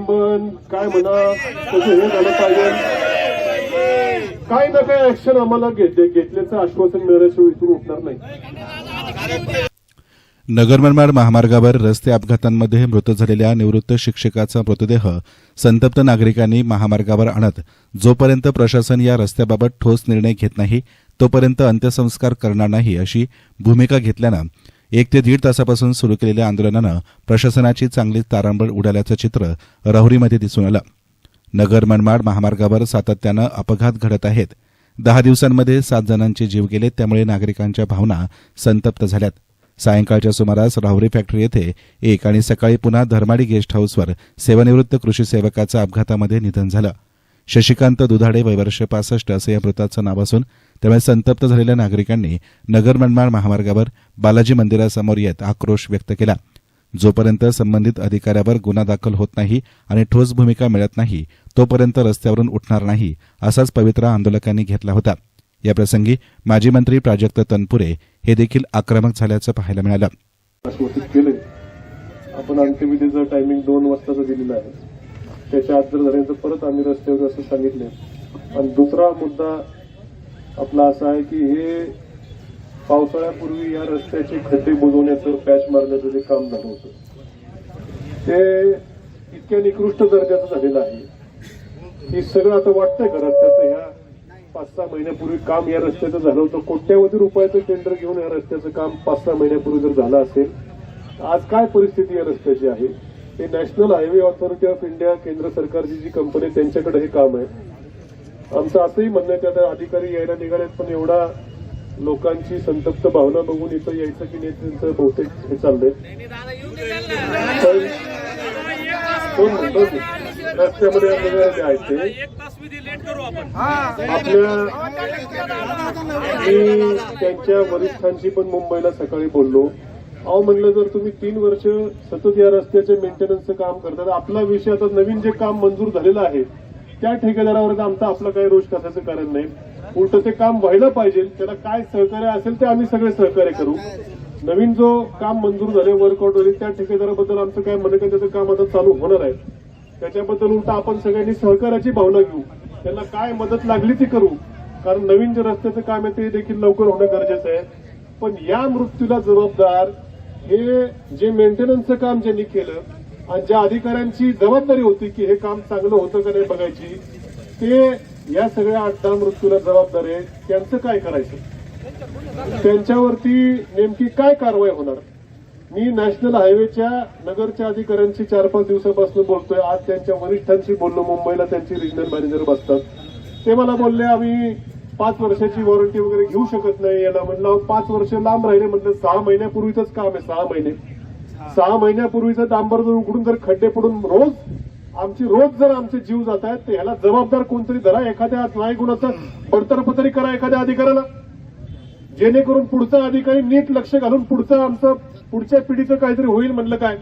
पण काय म्हणा तसं हे झालं पाहिजे. काही ना काही ऍक्शन आम्हाला घेतले. घेतल्याचं आश्वासन मिळाल्याशिवाय इथून उठणार नाही. नगर मनमाड महामार्गावर रस्ते अपघातांमध्ये मृत झालेल्या निवृत्त शिक्षकाचा मृतदेह संतप्त नागरिकांनी महामार्गावर आणत जोपर्यंत प्रशासन या रस्त्याबाबत ठोस निर्णय घेत नाही तोपर्यंत अंत्यसंस्कार करणार नाही अशी भूमिका घेतल्यानं एक ते दीड तासापासून सुरू केलेल्या आंदोलनानं प्रशासनाची चांगलीच तारांबळ उडाल्याचं चित्र राहुरीमध्ये दिसून आलं. नगर मनमाड महामार्गावर सातत्यानं अपघात घडत आहेत. दहा दिवसांमध्ये सात जणांचे जीव गेले त्यामुळे नागरिकांच्या भावना संतप्त झाल्यात. सायंकाळच्या सुमारास राहुरी फॅक्टरी येथे एक आणि सकाळी पुन्हा धर्माडी गेस्ट हाऊसवर सेवानिवृत्त कृषी सेवकाचं अपघातामध्ये निधन झालं. शशिकांत दुधाडे वयवर्ष पासष्ट असं या मृताचं नाव असून त्यामुळे संतप्त झालेल्या नागरिकांनी नगर मनमाड महामार्गावर बालाजी मंदिरासमोर येत आक्रोश व्यक्त केला. जोपर्यंत संबंधित अधिकाऱ्यावर गुन्हा दाखल होत नाही आणि ठोस भूमिका मिळत नाही तोपर्यंत रस्त्यावरून उठणार नाही असाच पवित्रा आंदोलकांनी घेतला होता. याप्रसंगी माजी मंत्री प्राजक्त तनपुरे हे देखील आक्रमक झाल्याचं पाहायला मिळालं. आपण अंत्यविधीचं टायमिंग दोन वाजताचं दिलेलं आहे. त्याच्या आत जर झाल्यानंतर परत आम्ही रस्त्यावर असं सांगितले. आणि दुसरा मुद्दा आपला असा आहे की हे पावसाळ्यापूर्वी या रस्त्याचे खड्डे बुजवण्याचं पॅच मारण्याचं जे काम झालं होतं ते इतक्या निकृष्ट दर्जाचं झालेलं आहे. की सगळं आता वाटतंय का रस्त्याचं ह्या पाच सहा महिन्यापूर्वी काम या रस्त्याचं झालं होतं. कोट्यावधी रुपयाचं टेंडर घेऊन या रस्त्याचं काम पाच सहा महिन्यापूर्वी जर झालं असेल आज काय परिस्थिती या रस्त्याची आहे? हे national highway authority of India केंद्र सरकारची जी कंपनी त्यांच्याकडे हे काम आहे. आमचं असंही म्हणणं आहे की आता अधिकारी यायला निघालेत पण एवढा लोकांची संतप्त भावना बघून इथं यायचं की नाही त्यांचं बहुतेक हे चाललंय. पण रस्त्यामध्ये निघालेले ते आपल्या मी त्यांच्या वरिष्ठांशी पण मुंबईला सकाळी बोललो. अहो म्हणलं जर तुम्ही तीन वर्ष सतत या रस्त्याचे मेंटेनन्सचं काम करता आपला विषय आता नवीन जे काम मंजूर झालेलं आहे त्या ठेकेदारावर आमचा आपलं काही रोष कसायचं कारण नाही. उलट ते काम व्हायला पाहिजे त्याला काय सहकार्य असेल ते आम्ही सगळे सहकार्य करू. नवीन जो काम मंजूर झाले वर्कआउट झाले त्या ठेकेदाराबद्दल आमचं काय म्हणणं त्याचं काम आता चालू होणार आहे. त्याच्याबद्दल उलट आपण सगळ्यांनी सहकार्याची भावना घेऊ. त्यांना काय मदत लागली ती करू. कारण नवीन जे रस्त्याचं काम आहे ते देखील लवकर होणं गरजेचं आहे. पण या मृत्यूला जबाबदार हे जे मेंटेनन्सचं काम ज्यांनी केलं आणि ज्या अधिकाऱ्यांची जबाबदारी होती की हे काम चांगलं होतं का नाही बघायची ते या सगळ्या आठ दहा मृत्यूला जबाबदार आहे. त्यांचं काय करायचं? त्यांच्यावरती नेमकी काय कारवाई होणार? मी नॅशनल हायवेच्या नगरच्या अधिकाऱ्यांशी चार पाच दिवसापासून बोलतोय. आज त्यांच्या वरिष्ठांशी बोललो. मुंबईला त्यांचे रिजनल मॅनेजर बसतात. ते मला बोलले आम्ही पाच वर्षाची वॉरंटी वगैरे घेऊ शकत नाही याला म्हणलं पाच वर्ष लांब राहिले म्हटलं सहा महिन्यापूर्वीच काम आहे सहा महिने. सहा महिन्यापूर्वीचं डांबर जर उघडून जर खड्डे पडून रोज आमची रोज जर आमचे जीव जात आहेत तर ह्याला जबाबदार कोणतरी धरा एखाद्या नाही गुणाचं बडतर्फ तरी करा एखाद्या अधिकाऱ्याला. जेणेकरून पुढचा अधिकारी नीट लक्ष घालून पुढचं आमचं पुढच्या पिढीचं काहीतरी होईल म्हणलं काय?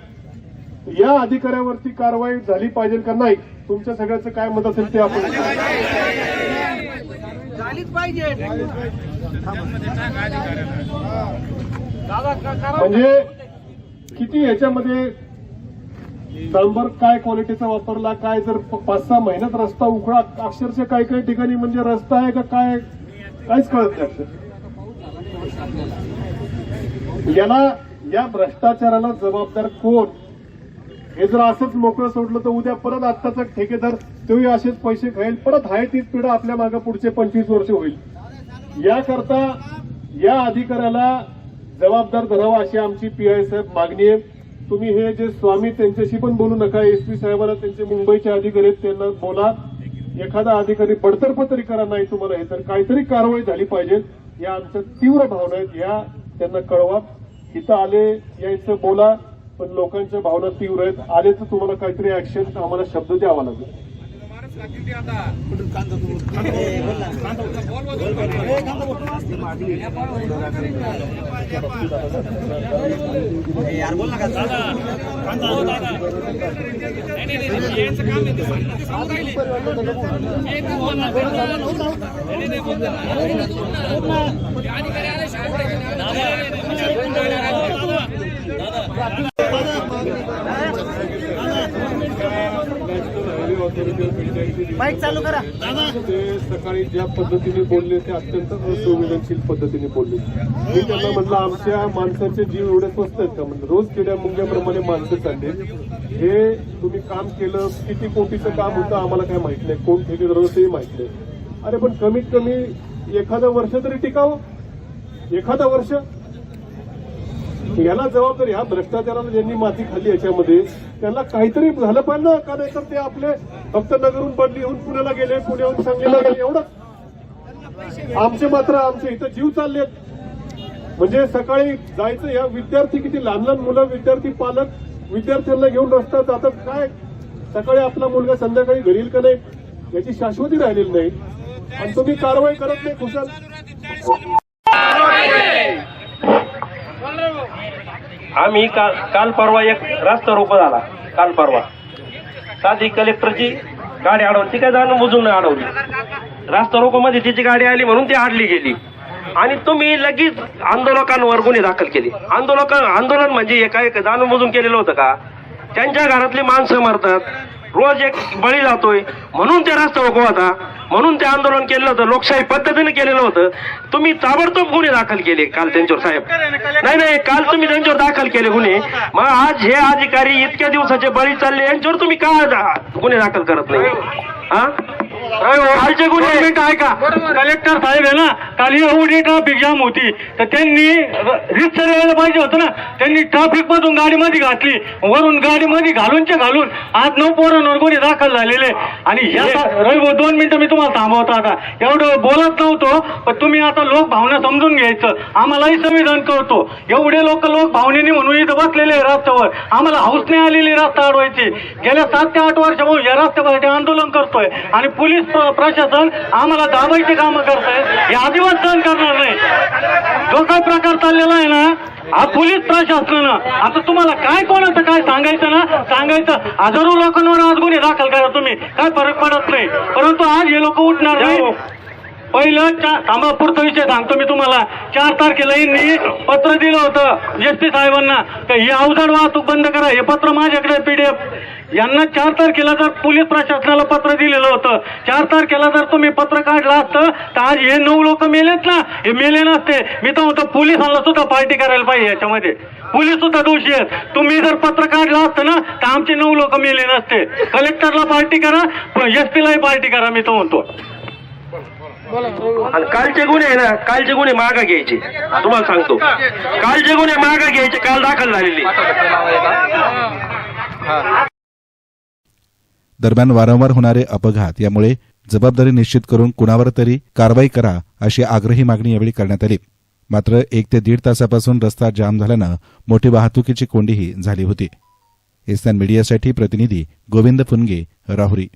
या अधिकाऱ्यावरती कारवाई झाली पाहिजे का नाही? तुमच्या सगळ्याचं काय मत असेल ते आपण झालीच पाहिजे. म्हणजे किती ह्याच्यामध्ये डांबर काय क्वालिटीचा वापरला काय जर पाच सहा महिन्यात रस्ता उघडा अक्षरशः काही काही ठिकाणी म्हणजे रस्ता आहे का काय? काहीच कळत नाही याला या भ्रष्टाचाराला जबाबदार कोण? हे जर असंच मोकळं सोडलं तर उद्या परत आत्ताचा ठेकेदार तोही असेच पैसे खाईल. परत आहे तीच पिढा आपल्या मागे पुढचे पंचवीस वर्ष होईल. याकरता या अधिकाऱ्याला जबाबदार धरावा अशी आमची पीआय साहेब मागणी आहे. तुम्ही हे जे स्वामी त्यांच्याशी पण बोलू नका. एसपी साहेबांना त्यांचे मुंबईचे अधिकारी आहेत त्यांना बोला. एखादा अधिकारी बडतर्फ तरी करा नाही तुम्हाला हे तर काहीतरी कारवाई झाली पाहिजे. या आमच्या तीव्र भावना आहेत. या त्यांना कळवा. इथं आले यायचं बोला. पण लोकांच्या भावना तीव्र आहेत. आले तर तुम्हाला काहीतरी ऍक्शन आम्हाला शब्द द्यावा लागेल. नाही, नाही, नाही, यांचं काम नाही, ते सांग- ते सांगून राहिले. एक बोलणार, बोलणार. नाही, नाही, बोलणार. ते अधिकारी आल्याशिवाय बोलायचं नाही. नाही, नाही, नाही, म्हणजे बोलायला राहिले. दादा. बाईक चालू करा. ते सकाळी ज्या पद्धतीने बोलले ते अत्यंत असंवेदनशील पद्धतीने बोलले. मी त्यांना म्हटलं आमच्या माणसाचे जीव एवढे स्वस्त आहेत का? म्हणलं रोज किड्या मुंग्याप्रमाणे माणसं चालले. हे तुम्ही काम केलं किती कोटीचं काम होतं आम्हाला काय माहीत नाही. कोण ठेकेदार होतं तेही माहीत नाही. अरे पण कमीत कमी एखादं वर्ष तरी टिकावं. एखादं वर्ष. याला जबाबदारी ह्या भ्रष्टाचाराला ज्यांनी माती खाल्ली याच्यामध्ये त्यांना काहीतरी झालं पाहिजे ना का नाही तर ते आपले फक्त नगरून बदली होऊन पुण्याला गेले पुण्याहून सांगलीला गेले एवढं. आमचे मात्र आमचे इथं जीव चाललेत. म्हणजे सकाळी जायचं या विद्यार्थी किती लहान लहान मुलं विद्यार्थी पालक विद्यार्थ्यांना घेऊन रस्ता जातात काय? सकाळी आपला मुलगा संध्याकाळी घरील का नाही याची शाश्वती राहिलेली नाही. आणि तुम्ही कारवाई करत नाही खुशाल. आम्ही काल काल परवा एक रास्ता रोको झाला. काल परवा. साधी कलेक्टरची गाडी अडवली. ती काय जाणं बुजून अडवली. रास्ता रोको मध्ये तिची गाडी आली म्हणून ती आडली गेली. आणि तुम्ही लगेच आंदोलकांवर गुन्हे दाखल केले. आंदोलक आंदोलन म्हणजे एका एक जाणून बुजून केलेलं होतं का? त्यांच्या घरातली माणसं मरतात. रोज एक बळी जातोय. म्हणून ते रस्ता रोको होता म्हणून ते आंदोलन केलं होतं. लोकशाही पद्धतीने केलेलं होतं. तुम्ही ताबडतोब गुन्हे दाखल केले काल त्यांच्यावर साहेब. नाही नाही काल तुम्ही त्यांच्यावर दाखल केले गुन्हे. मग आज हे अधिकारी इतक्या दिवसाचे बळी चालले यांच्यावर तुम्ही का गुन्हे दाखल करत नाही? हा? कालचे गुन्हे. आहे का? कलेक्टर साहेब आहे ना काल एवढी ट्रॅफिक जाम होती. तर त्यांनी रिक्षा द्यायला पाहिजे होतं ना. त्यांनी ट्रॅफिक मधून गाडीमध्ये घातली. वरून गाडीमध्ये घालूनचे घालून आज नऊ पोरांवर गुन्हे दाखल झालेले. आणि ह्या रवी भाऊ, दोन मिनिटं मी तुम्हाला थांबवतो आता. एवढं बोलत नव्हतो पण तुम्ही आता लोक भावना समजून घ्यायचं. आम्हालाही संविधान कळतो. एवढे लोक लोक भावनेने म्हणून इथं बसलेले रस्त्यावर. आम्हाला हाऊस नाही आलेली रस्ता अडवायची. गेल्या सात ते आठ वर्षापासून या रस्त्यावर आंदोलन करतोय. आणि पोलीस प्रशासन आम्हाला दाबायचे कामं करताय. हे अजिबात सहन करणार नाही. जो काय प्रकार चाललेला आहे ना हा पोलीस प्रशासनानं आता तुम्हाला काय कोणाचं काय सांगायचं ना सांगायचं. हजारो लोकांवर आज गुन्हे दाखल करा तुम्ही. काय फरक पडत नाही. परंतु आज हे लोक उठणार नाही. पहिलं थांबा पुढचा विषय सांगतो मी तुम्हाला. चार तारखेला यांनी पत्र दिलं होतं. एस पी साहेबांना. तर ही अवजड वाहतूक बंद करा. हे पत्र माझ्याकडे पीडीएफ यांना चार तारखेला जर पोलीस प्रशासनाला पत्र दिलेलं होतं चार तारखेला जर तुम्ही पत्र काढलं असतं तर आज हे नऊ लोक मेलेत ना? हे मेले नसते. मी तर म्हणतो पोलिसांना सुद्धा पार्टी करायला पाहिजे याच्यामध्ये. पोलीस सुद्धा दोषी आहेत. तुम्ही जर पत्र काढलं असतं ना तर आमचे नऊ लोक मेले नसते. कलेक्टरला पार्टी करा एस पीलाही पार्टी करा मी तो म्हणतो. आणि कालचे गुन्हे आहे ना कालचे गुन्हे मागा घ्यायचे. तुम्हाला सांगतो. कालचे गुन्हे मागा घ्यायचे काल दाखल झालेले. दरम्यान वारंवार होणारे अपघात यामुळे जबाबदारी निश्चित करून कुणावर तरी कारवाई करा अशी आग्रही मागणी यावेळी करण्यात आली. मात्र एक ते दीड तासापासून रस्ता जाम झाल्यानं मोठी वाहतुकीची कोंडीही झाली होती. इस्तान मीडियासाठी प्रतिनिधी गोविंद फुनगे राहुरी.